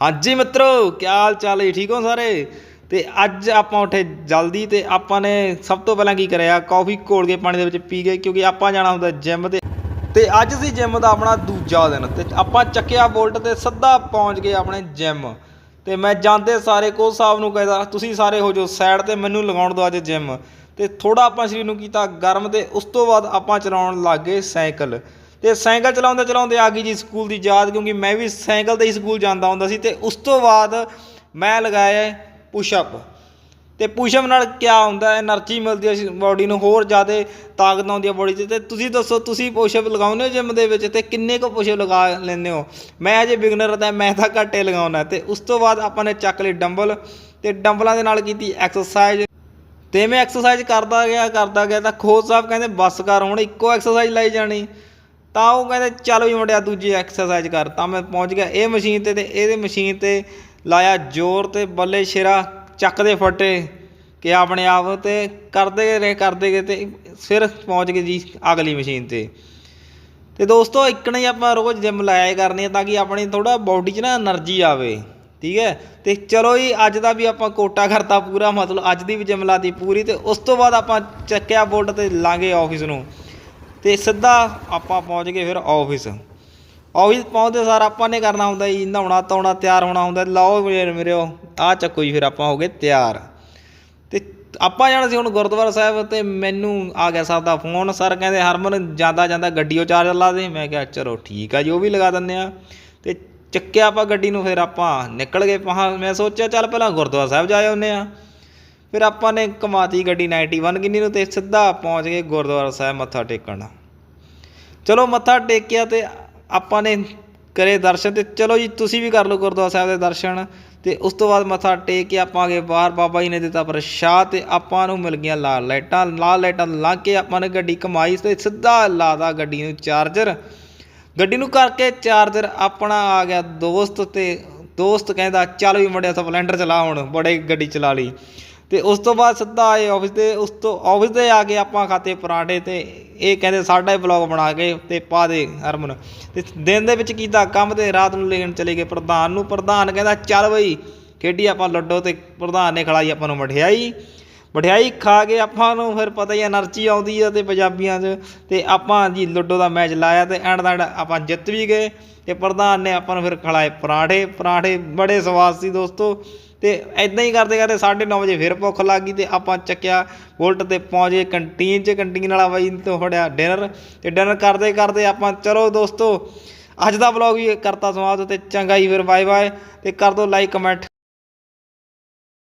ਹਾਂਜੀ ਮਿੱਤਰੋ, ਕੀ ਹਾਲ ਚਾਲ ਹੈ? ਠੀਕ ਹੋ ਸਾਰੇ? ਤੇ ਅੱਜ ਆਪਾਂ ਉੱਠੇ ਜਲਦੀ ਤੇ ਆਪਾਂ ਨੇ ਸਭ ਤੋਂ ਪਹਿਲਾਂ ਕੀ ਕਰਿਆ? ਕਾਫੀ ਘੋਲ ਕੇ ਪਾਣੀ ਦੇ ਵਿੱਚ ਪੀ ਗਏ, ਕਿਉਂਕਿ ਆਪਾਂ ਜਾਣਾ ਹੁੰਦਾ ਜਿਮ ਤੇ। ਤੇ ਅੱਜ ਸੀ ਜਿਮ ਦਾ ਆਪਣਾ ਦੂਜਾ ਦਿਨ ਤੇ ਆਪਾਂ ਚੱਕਿਆ ਬੋਲਟ ਤੇ ਸਿੱਧਾ ਪਹੁੰਚ ਗਏ ਆਪਣੇ ਜਿਮ ਤੇ ਮੈਂ ਜਾਂਦੇ ਸਾਰੇ ਕੋਚ ਸਾਹਿਬ ਨੂੰ ਕਹਿੰਦਾ, ਤੁਸੀਂ ਸਾਰੇ ਹੋ ਜਾਓ ਸਾਈਡ ਤੇ, ਮੈਨੂੰ ਲਗਾਉਣ ਦਿਓ ਅੱਜ ਜਿਮ ਤੇ ਥੋੜਾ ਆਪਾਂ ਸਰੀਰ ਨੂੰ ਕੀਤਾ ਗਰਮ ਤੇ ਉਸ ਤੋਂ ਬਾਅਦ ਆਪਾਂ ਚਲਾਉਣ ਲੱਗ ਗਏ ਸਾਈਕਲ। ਤੇ ਸਾਈਕਲ ਚਲਾਉਂਦੇ ਚਲਾਉਂਦੇ ਆ ਗਈ ਜੀ ਸਕੂਲ ਦੀ ਯਾਦ, ਕਿਉਂਕਿ ਮੈਂ ਵੀ ਸਾਈਕਲ ਤੇ ਹੀ ਸਕੂਲ ਜਾਂਦਾ ਹੁੰਦਾ ਸੀ ਤੇ ਉਸ ਤੋਂ ਬਾਅਦ ਮੈਂ ਲਗਾਇਆ ਪੁਸ਼ਪ ਅਪ ਤੇ ਪੁਸ਼ ਨਾਲ ਕੀ ਹੁੰਦਾ ਹੈ? એનર્ਜੀ ਮਿਲਦੀ ਹੈ ਬਾਡੀ ਨੂੰ ਹੋਰ ਜ਼ਿਆਦਾ ਤਾਕਤ ਆਉਂਦੀ ਹੈ ਬਾਡੀ 'ਚ। ਤੇ ਤੁਸੀਂ ਦੱਸੋ, ਤੁਸੀਂ ਪੁਸ਼ ਲਗਾਉਂਦੇ ਹੋ ਜਿੰਮ ਦੇ ਵਿੱਚ ਤੇ ਕਿੰਨੇ ਕੁ ਪੁਸ਼ਪ ਲਗਾ ਲੈਂਦੇ ਹੋ? ਮੈਂ ਅਜੇ ਬਿਗਨਰ ਤਾਂ ਮੈਂ ਤਾਂ ਘਾਟੇ ਲਗਾਉਣਾ ਤੇ ਉਸ ਤੋਂ ਬਾਅਦ ਆਪਾਂ ਨੇ ਚੱਕ ਲਈ ਡੰਬਲ ਤੇ ਡੰਬਲਾਂ ਦੇ ਨਾਲ ਕੀਤੀ ਐਕਸਰਸਾਈਜ਼ ਤੇ ਮੈਂ ਐਕਸਰਸਾਈਜ਼ ਕਰਦਾ ਗਿਆ ਕਰਦਾ ਗਿਆ ਤਾਂ ਖੋਜ ਸਾਹਿਬ ਕਹਿੰਦੇ ਬਸ ਕਰ, ਹੁਣ ਇੱਕੋ ਐਕਸਰਸਾਈਜ਼ ਲਾਈ ਜਾਣੀ। ਤਾਂ ਉਹ ਕਹਿੰਦੇ, ਚਲੋ ਜੀ ਮੁੰਡਿਆ, ਦੂਜੀ ਐਕਸਰਸਾਈਜ਼ ਕਰ। ਤਾਂ ਮੈਂ ਪਹੁੰਚ ਗਿਆ। ਇਹ ਮਸ਼ੀਨ ਤੇ ਤੇ ਇਹਦੇ ਮਸ਼ੀਨ ਤੇ ਲਾਇਆ ਜ਼ੋਰ ਤੇ ਬੱਲੇ ਸ਼ੇਰਾ ਚੱਕਦੇ ਫਟੇ ਕਿ ਆਪਣੇ ਆਪ ਤੇ ਕਰਦੇ ਰਹੇ, ਕਰਦੇ ਗਏ ਤੇ ਫਿਰ ਪਹੁੰਚ ਗਏ ਜੀ ਅਗਲੀ ਮਸ਼ੀਨ ਤੇ। ਤੇ ਦੋਸਤੋ, ਇੱਕਣਾ ਹੀ ਆਪਾਂ ਰੋਜ਼ ਜਿਮ ਲਾਇਆ ਕਰਨੀ ਹੈ ਤਾਂ ਕਿ ਆਪਣੀ ਥੋੜਾ ਬਾਡੀ 'ਚ ਨਾ એનર્ਜੀ ਆਵੇ, ਠੀਕ ਹੈ? ਤੇ ਚਲੋ ਜੀ, ਅੱਜ ਦਾ ਵੀ ਆਪਾਂ ਕੋਟਾ ਕਰਤਾ ਪੂਰਾ, ਮਤਲਬ ਅੱਜ ਦੀ ਵੀ ਜਿਮ ਲਾਤੀ ਪੂਰੀ ਤੇ ਉਸ ਤੋਂ ਬਾਅਦ ਆਪਾਂ ਚੱਕਿਆ ਬੋਲਟ ਤੇ ਲਾਂਗੇ ਆਫਿਸ ਨੂੰ। ਤੇ ਸਿੱਧਾ ਆਪਾਂ ਪਹੁੰਚ ਗਏ ਫਿਰ ਆਫਿਸ ਆਫਿਸ ਪਹੁੰਚਦੇ ਸਾਰ ਆਪਾਂ ਨੇ ਕਰਨਾ ਹੁੰਦਾ ਜੀ, ਨਹਾਉਣਾ ਧੋਣਾ ਤਿਆਰ ਹੋਣਾ ਹੁੰਦਾ, ਲਓ ਮੇਰੇ ਮੇਰਿਓ ਆ ਚੱਕੋ ਜੀ ਫਿਰ ਆਪਾਂ ਹੋ ਗਏ ਤਿਆਰ। ਤੇ ਆਪਾਂ ਜਾਣਾ ਸੀ ਹੁਣ ਗੁਰਦੁਆਰਾ ਸਾਹਿਬ ਤੇ ਮੈਨੂੰ ਆ ਗਿਆ ਸਰ ਦਾ ਫੋਨ, ਸਰ ਕਹਿੰਦੇ ਹਰਮਨ ਜਾਂਦਾ ਜਾਂਦਾ ਗੱਡੀਓ ਚਾਰਜਰ ਲਾ ਦੇ। ਮੈਂ ਕਿਹਾ ਚਲੋ ਠੀਕ ਆ ਜੀ, ਉਹ ਵੀ ਲਗਾ ਦਿੰਦੇ ਆ। ਤੇ ਚੱਕਿਆ ਆਪਾਂ ਗੱਡੀ ਨੂੰ, ਫਿਰ ਆਪਾਂ ਨਿਕਲ ਗਏ। ਪਹਾਂ ਮੈਂ ਸੋਚਿਆ ਚੱਲ ਪਹਿਲਾਂ ਗੁਰਦੁਆਰਾ ਸਾਹਿਬ ਜਾ ਆਉਂਦੇ ਆ। ਫਿਰ ਆਪਾਂ ਨੇ ਕਮਾਤੀ ਗੱਡੀ 91 ਕਿੰਨੀ ਨੂੰ ਤੇ ਸਿੱਧਾ ਪਹੁੰਚ ਗਏ ਗੁਰਦੁਆਰਾ ਸਾਹਿਬ ਮੱਥਾ ਟੇਕਣ। ਚਲੋ ਮੱਥਾ ਟੇਕਿਆ ਤੇ ਆਪਾਂ ਨੇ ਕਰੇ ਦਰਸ਼ਨ ਤੇ ਚਲੋ ਜੀ ਤੁਸੀਂ ਵੀ ਕਰ ਲਓ ਗੁਰਦੁਆਰਾ ਸਾਹਿਬ ਦੇ ਦਰਸ਼ਨ ਤੇ ਉਸ ਤੋਂ ਬਾਅਦ ਮੱਥਾ ਟੇਕ ਕੇ ਆਪਾਂ ਅਗੇ ਬਾਹਰ ਬਾਬਾ ਜੀ ਨੇ ਦਿੱਤਾ ਪ੍ਰਸ਼ਾਦ ਤੇ ਆਪਾਂ ਨੂੰ ਮਿਲ ਗਈਆਂ ਲਾਲ ਲਾਈਟਾਂ ਲਾਲ ਲਾਈਟਾਂ ਲਾ ਕੇ ਆਪਾਂ ਨੇ ਗੱਡੀ ਕਮਾਈ ਤੇ ਸਿੱਧਾ ਲਾਦਾ ਗੱਡੀ ਨੂੰ ਚਾਰਜਰ। ਗੱਡੀ ਨੂੰ ਕਰਕੇ ਚਾਰਜਰ ਆਪਣਾ ਆ ਗਿਆ ਦੋਸਤ ਤੇ ਦੋਸਤ ਕਹਿੰਦਾ, ਚੱਲ ਵੀ ਮੁੰਡਿਆ, ਸਪਲੈਂਡਰ ਚਲਾ ਹੁਣ, ਬੜੇ ਗੱਡੀ ਚਲਾ ਲਈ। ਤੇ ਉਸ ਤੋਂ ਬਾਅਦ ਸਿੱਧਾ ਆਏ ਆਫਿਸ ਤੇ, ਉਸ ਤੋਂ ਆਫਿਸ ਤੇ ਆ ਕੇ ਆਪਾਂ ਖਾਤੇ ਪਰਾਂਠੇ ਤੇ ਇਹ ਕਹਿੰਦੇ ਸਾਡਾ ਹੀ ਬਲੌਗ ਬਣਾ ਕੇ ਤੇ ਪਾ ਦੇ ਹਰਮਨ। ਤੇ ਦਿਨ ਦੇ ਵਿੱਚ ਕੀਤਾ ਕੰਮ ਤੇ ਰਾਤ ਨੂੰ ਲੈਣ ਚਲੇ ਗਏ ਪ੍ਰਧਾਨ ਨੂੰ। ਪ੍ਰਧਾਨ ਕਹਿੰਦਾ, ਚੱਲ ਬਈ, ਖੇਡੀ ਆਪਾਂ ਲੱਡੋ ਤੇ ਪ੍ਰਧਾਨ ਨੇ ਖਲਾਈ ਆਪਾਂ ਨੂੰ ਮਠਿਆਈ। ਮਠਿਆਈ ਖਾ ਕੇ ਆਪਾਂ ਨੂੰ ਫਿਰ ਪਤਾ ਹੀ એનર્ਜੀ ਆਉਂਦੀ ਆ ਤੇ ਪੰਜਾਬੀਆਂ 'ਚ। ਤੇ ਆਪਾਂ ਜੀ ਲੱਡੋ ਦਾ ਮੈਚ ਲਾਇਆ ਤੇ ਐਂਡ ਦਾ ਆਪਾਂ ਜਿੱਤ ਵੀ ਗਏ। ਤੇ ਪ੍ਰਧਾਨ ਨੇ ਆਪਾਂ ਨੂੰ ਫਿਰ ਖਲਾਏ ਪਰਾਂਠੇ। ਪਰਾਂਠੇ ਬੜੇ ਸਵਾਦ ਸੀ ਦੋਸਤੋ। ਤੇ ਐਦਾਂ ਹੀ ਕਰਦੇ ਕਰਦੇ 9:30 ਵਜੇ ਫਿਰ ਭੁੱਖ ਲੱਗ ਗਈ ਤੇ ਆਪਾਂ ਚੱਕਿਆ, ਬੁਲਟ ਤੇ ਪਹੁੰਚ ਗਏ ਕੰਟੀਨ 'ਚ, ਕੰਟੀਨ ਵਾਲਾ ਬਾਈ ਤੋਂ ਫੜਿਆ ਡਿਨਰ ਤੇ ਡਿਨਰ ਕਰਦੇ ਕਰਦੇ ਆਪਾਂ ਚਲੋ ਦੋਸਤੋ, ਅੱਜ ਦਾ ਵਲੌਗ ਵੀ ਕਰਤਾ ਸਮਾਪਤ ਤੇ ਚੰਗਾ ਹੀ ਫਿਰ ਬਾਏ ਬਾਏ ਤੇ ਕਰ ਦਿਓ ਲਾਈਕ ਕਮੈਂਟ